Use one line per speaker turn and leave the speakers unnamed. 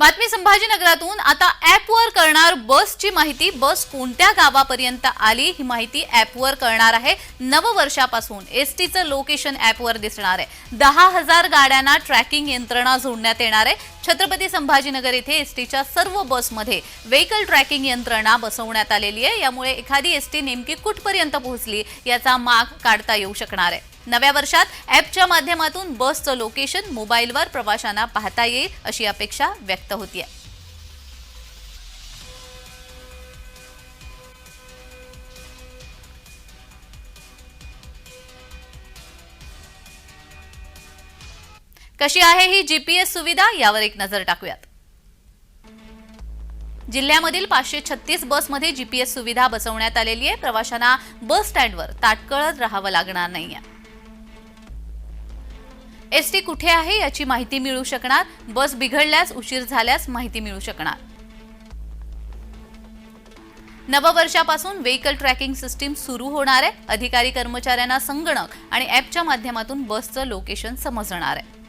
बातमी संभाजीनगरातून. आता ॲपवर करणार बसची माहिती. बस कोणत्या गावापर्यंत आली ही माहिती ॲपवर करणार आहे. नववर्षापासून एस टीचं लोकेशन ॲपवर दिसणार आहे. दहा हजार गाड्यांना ट्रॅकिंग यंत्रणा जोडण्यात येणार आहे. छत्रपती संभाजीनगर येथे एस टीच्या सर्व बसमध्ये व्हेकल ट्रॅकिंग यंत्रणा बसवण्यात आलेली आहे. यामुळे एखादी एस टी नेमकी कुठपर्यंत पोहोचली याचा माग काढता येऊ शकणार आहे. नव्या वर्षात ॲपच्या माध्यमातून बसचं लोकेशन मोबाईलवर प्रवाशांना पाहता येईल अशी अपेक्षा व्यक्त होतीये. कशी आहे ही जीपीएस सुविधा? यावर एक नजर टाकूयात. जिल्ह्यामधील पाचशे छत्तीस बसमध्ये जीपीएस सुविधा बसवण्यात आलेली आहे. प्रवाशांना बस स्टँडवर ताटकळत राहावं लागणार नाहीये. एस टी कुठे आहे याची माहिती मिळू शकणार? बस बिघडल्यास उशीर झाल्यास माहिती मिळू शकणार. नववर्षापासून व्हेकल ट्रॅकिंग सिस्टीम सुरू होणार आहे. अधिकारी कर्मचाऱ्यांना संगणक आणि ॲपच्या माध्यमातून बसचं लोकेशन समजणार आहे.